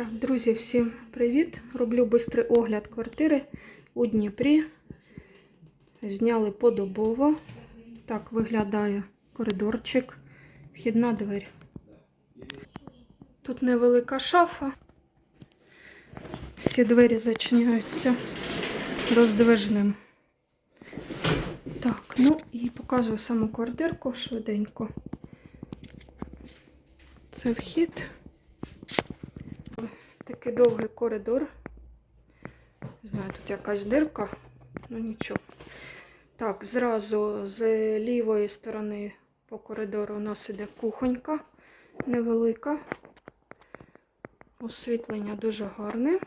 Так, друзі, всім привіт! Роблю бистрий огляд квартири у Дніпрі. Зняли подобово. Так виглядає коридорчик, вхідна двері. Тут невелика шафа. Всі двері зачиняються роздвижним. Так, ну і показую саму квартирку швиденько. Це вхід. Такий довгий коридор. Не знаю, тут якась дирка, ну нічого. Так, зразу з лівої сторони по коридору у нас іде кухонька невелика. Освітлення дуже гарне.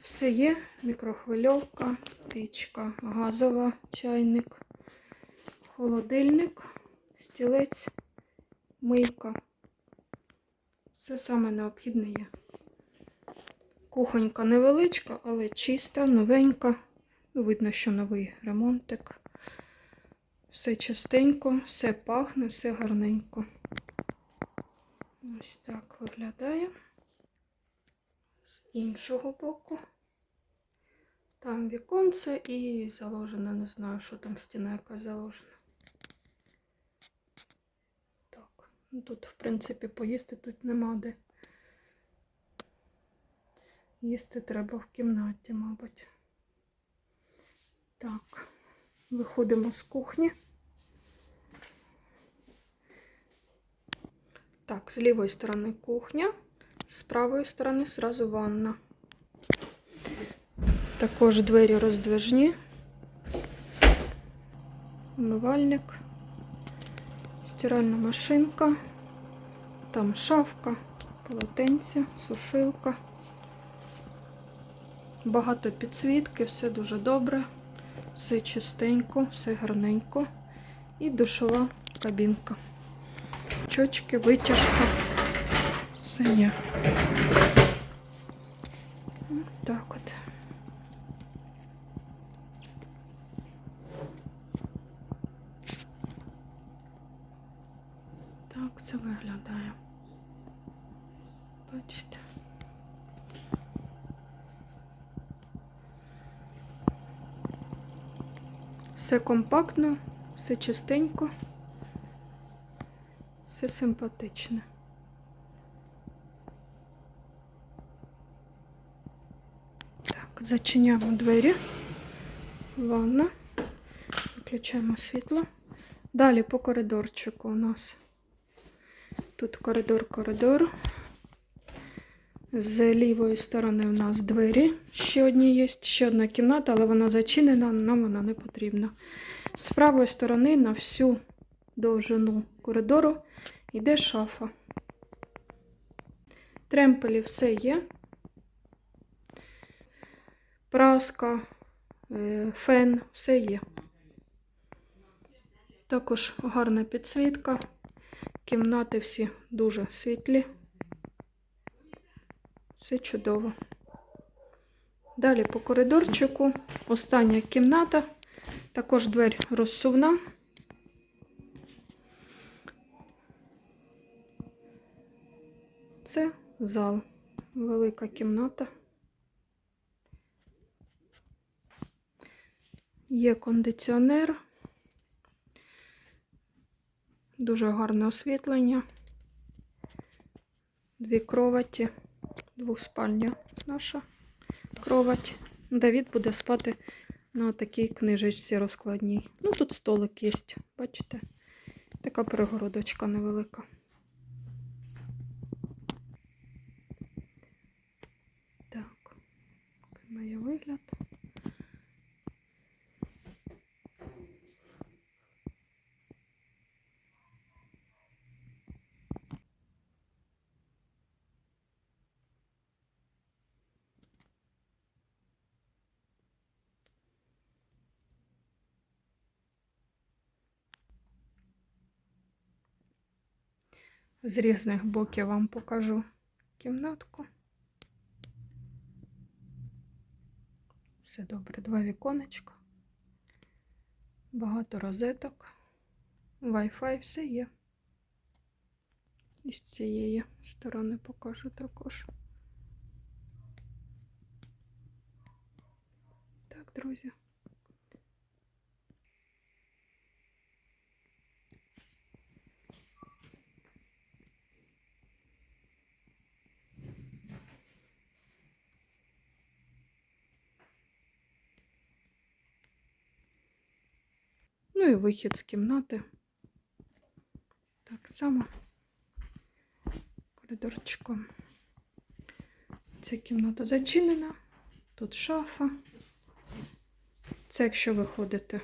Все є, мікрохвильовка, пічка, газова, чайник, холодильник, стілець, мийка. Все саме необхідне є. Кухонька невеличка, але чиста, новенька. Ну, Видно, що новий ремонтик. Все частенько, все пахне, все гарненько. Ось так виглядає. З іншого боку. Там віконце і заложено, не знаю, що там стіна яка заложена. Так, ну тут, в принципі, поїсти тут нема де. Їсти треба в кімнаті, мабуть. Так, виходимо з кухні. Так, з лівої сторони кухня, з правої сторони сразу ванна. Також двері роздвижні. Умивальник, стиральна машинка, там шафка, полотенце, сушилка. Багато підсвітки, все дуже добре, все чистенько, все гарненько. І душова кабінка. Чочки, витяжка. Все є. Так от. Так це виглядає. Бачите. Все компактно, все чистенько, все симпатичне. Так, зачиняємо двері, ванна, виключаємо світло. Далі по коридорчику у нас тут коридор-коридор. З лівої сторони у нас двері. Ще одні є, ще одна кімната, але вона зачинена, нам вона не потрібна. З правої сторони на всю довжину коридору йде шафа. Тремпелі все є. Праска, е, фен, все є. Також гарна підсвітка. Кімнати всі дуже світлі. Все чудово. Далі по коридорчику. Остання кімната. Також двері розсувна. Це зал. Велика кімната. Є кондиціонер. Дуже гарне освітлення. Дві кроваті. Двоспальня наша кровать. Давід буде спати на такій книжечці розкладній. Ну, тут столик є, бачите? Така перегородочка невелика. Так, який має вигляд. з різних боків вам покажу кімнатку. Все добре, два віконечка, багато розеток, Wi-Fi все є. І з цієї сторони покажу також. Так, друзі. Ну і вихід з кімнати. Так само коридорчиком. Ця кімната зачинена. Тут шафа. Це якщо виходите.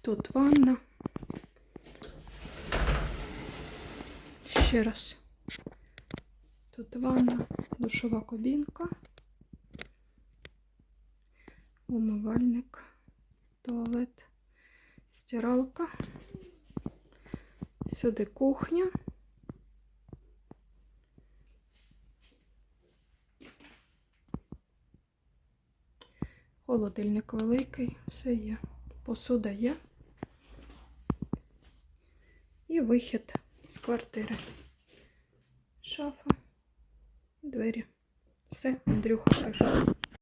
Тут ванна. Ще раз. Тут ванна, душова кабінка, умивальник, туалет, стиралка. Сюди кухня. Холодильник великий, все є. Посуда є. І вихід з квартири. Шафа, двері. Все, Андрюха прийшов.